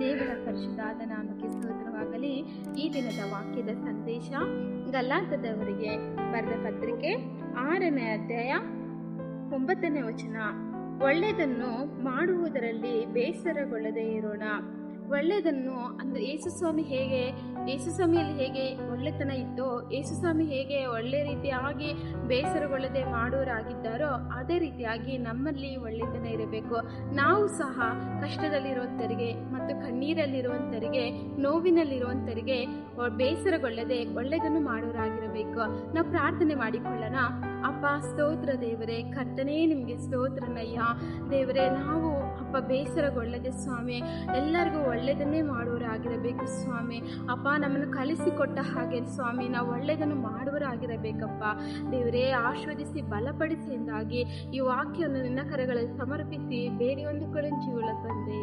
ದೇವರ ಪರಿಶುದ್ಧಾದ ನಾಮಕ್ಕೆ ಸ್ತೋತ್ರವಾಗಲಿ. ಈ ದಿನದ ವಾಕ್ಯದ ಸಂದೇಶ ಗಲ್ಲಾಂತದವರಿಗೆ ಬರೆದ ಪತ್ರಿಕೆ ಆರನೇ ಅಧ್ಯಾಯ ಒಂಬತ್ತನೇ ವಚನ. ಒಳ್ಳೆಯದನ್ನು ಮಾಡುವುದರಲ್ಲಿ ಬೇಸರಗೊಳ್ಳದೇ ಇರೋಣ. ಒಳ್ಳೆಯದನ್ನು ಅಂದರೆ ಯೇಸುಸ್ವಾಮಿ ಹೇಗೆ, ಯೇಸುಸ್ವಾಮಿಯಲ್ಲಿ ಹೇಗೆ ಒಳ್ಳೆತನ ಇತ್ತೋ, ಯೇಸುಸ್ವಾಮಿ ಹೇಗೆ ಒಳ್ಳೆ ರೀತಿಯಾಗಿ ಬೇಸರಗೊಳ್ಳದೆ ಮಾಡೋರಾಗಿದ್ದಾರೋ ಅದೇ ರೀತಿಯಾಗಿ ನಮ್ಮಲ್ಲಿ ಒಳ್ಳೆತನ ಇರಬೇಕು. ನಾವು ಸಹ ಕಷ್ಟದಲ್ಲಿರುವಂಥರಿಗೆ ಮತ್ತು ಕಣ್ಣೀರಲ್ಲಿರುವಂಥರಿಗೆ ನೋವಿನಲ್ಲಿರುವಂಥರಿಗೆ ಬೇಸರಗೊಳ್ಳದೆ ಒಳ್ಳೆಯದನ್ನು ಮಾಡೋರಾಗಿರಬೇಕು. ನಾವು ಪ್ರಾರ್ಥನೆ ಮಾಡಿಕೊಳ್ಳೋಣ. ಅಪ್ಪ, ಸ್ತೋತ್ರ ದೇವರೇ, ಕರ್ತನೇ, ನಿಮಗೆ ಸ್ತೋತ್ರನಯ್ಯ. ದೇವರೇ, ನಾವು ಅಪ್ಪ ಬೇಸರಗೊಳ್ಳದೆ ಸ್ವಾಮಿ. ಎಲ್ಲರಿಗೂ ಒಳ್ಳೆಯದನ್ನೇ ಮಾಡುವರಾಗಿರಬೇಕು ಸ್ವಾಮಿ. ಅಪ್ಪ, ನಮ್ಮನ್ನು ಕಲಿಸಿಕೊಟ್ಟ ಹಾಗೆ ಸ್ವಾಮಿ, ನಾವು ಒಳ್ಳೆಯದನ್ನು ಮಾಡುವರಾಗಿರಬೇಕಪ್ಪ ದೇವರೇ ಆಶ್ವದಿಸಿ ಬಲಪಡಿಸಿ ಎಂದಾಗಿ ಈ ವಾಕ್ಯವನ್ನು ನಿನ್ನ ಕರೆಗಳಲ್ಲಿ ಸಮರ್ಪಿಸಿ ಬೇರೆ ಒಂದು ಕಡೆ ಜೀವಳ ತಂದೆ.